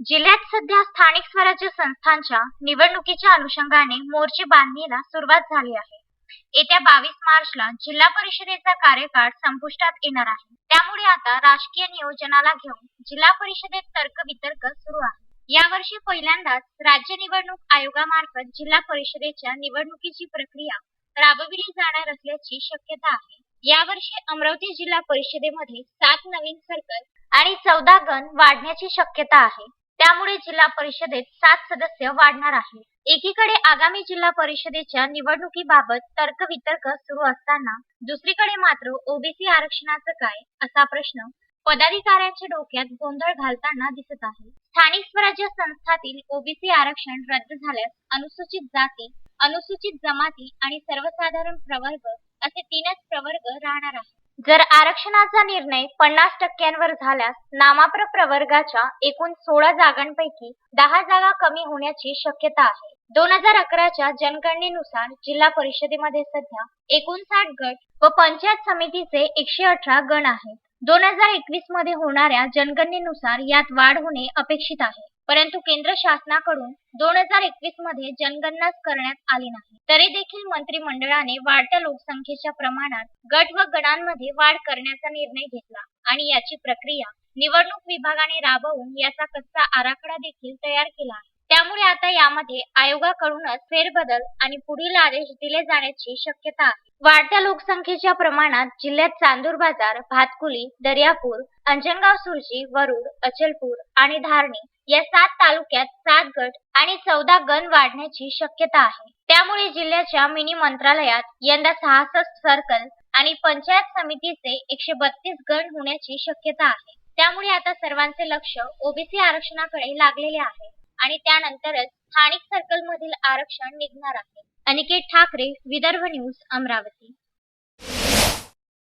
जिल्ह्यात सध्या स्थानिक स्वराज्य संस्थांच्या निवडणुकीच्या अनुषंगाने मोर्चे बांधणीला सुरुवात झाली आहे. येत्या बावीस मार्चला जिल्हा परिषदेचा कार्यकाळ संपुष्टात येणार आहे. त्यामुळे आता राजकीय नियोजनाला घेऊन जिल्हा परिषदेत तर्कवितर्क सुरू आहे. यावर्षी पहिल्यांदाच राज्य निवडणूक आयोगामार्फत जिल्हा परिषदेच्या निवडणुकीची प्रक्रिया राबविली जाणार असल्याची शक्यता आहे. यावर्षी अमरावती जिल्हा परिषदेमध्ये सात नवीन सर्कल आणि चौदा गण वाढण्याची शक्यता आहे. त्यामुळे जिल्हा परिषदेत सात सदस्य वाढणार आहे एकीकडे आगामी जिल्हा परिषदेच्या निवडणुकीबाबत तर्कवितर्क सुरू असताना दुसरीकडे मात्र ओबीसी आरक्षणाचं काय असा प्रश्न पदाधिकाऱ्यांच्या डोक्यात गोंधळ घालताना दिसत आहे. स्थानिक स्वराज्य संस्थातील ओबीसी आरक्षण रद्द झाल्यास अनुसूचित जाती अनुसूचित जमाती आणि सर्वसाधारण प्रवर्ग असे तीनच प्रवर्ग राहणार आहेत. जर आरक्षणाचा निर्णय पन्नास टक्क्यांवर झाल्यास नामाप्र प्रवर्गाच्या एकूण सोळा जागांपैकी दहा जागा कमी होण्याची शक्यता आहे. दोन हजार अकराच्या जनगणनेनुसार जिल्हा परिषदेमध्ये सध्या एकोणसाठ गट व पंचायत समितीचे एकशे अठरा गण आहेत. दोन हजार एकवीसमध्ये होणाऱ्या जनगणनेनुसार यात वाढ होणे अपेक्षित आहे. परंतु केंद्र शासनाकडून दोन हजार एकवीसमध्ये जनगणनाच करण्यात आली नाही. तरी देखील मंत्रिमंडळाने वाढत्या लोकसंख्येच्या प्रमाणात गट व गणांमध्ये वाढ करण्याचा निर्णय घेतला आणि याची प्रक्रिया निवडणूक विभागाने राबवून याचा कच्चा आराखडा देखील तयार केला आहे. त्यामुळे आता यामध्ये आयोगाकडूनच फेरबदल आणि पुढील आदेश दिले जाण्याची शक्यता आहे. वाढत्या लोकसंख्येच्या प्रमाणात जिल्ह्यात चांदूर बाजार भातकुली दर्यापूर अंजनगाव सुरजी वरुड अचलपूर आणि धारणी या सात तालुक्यात सात गट आणि चौदा गण वाढण्याची शक्यता आहे. त्यामुळे जिल्ह्याच्या मिनी मंत्रालयात यंदा सहासष्ट सर्कल आणि पंचायत समितीचे एकशे बत्तीस गण होण्याची शक्यता आहे. त्यामुळे आता सर्वांचे लक्ष ओबीसी आरक्षणाकडे लागलेले आहे. आणि त्यानंतरच स्थानिक सर्कल मधील आरक्षण निघणार आहे. अनिकेत ठाकरे विदर्भ न्यूज अमरावती.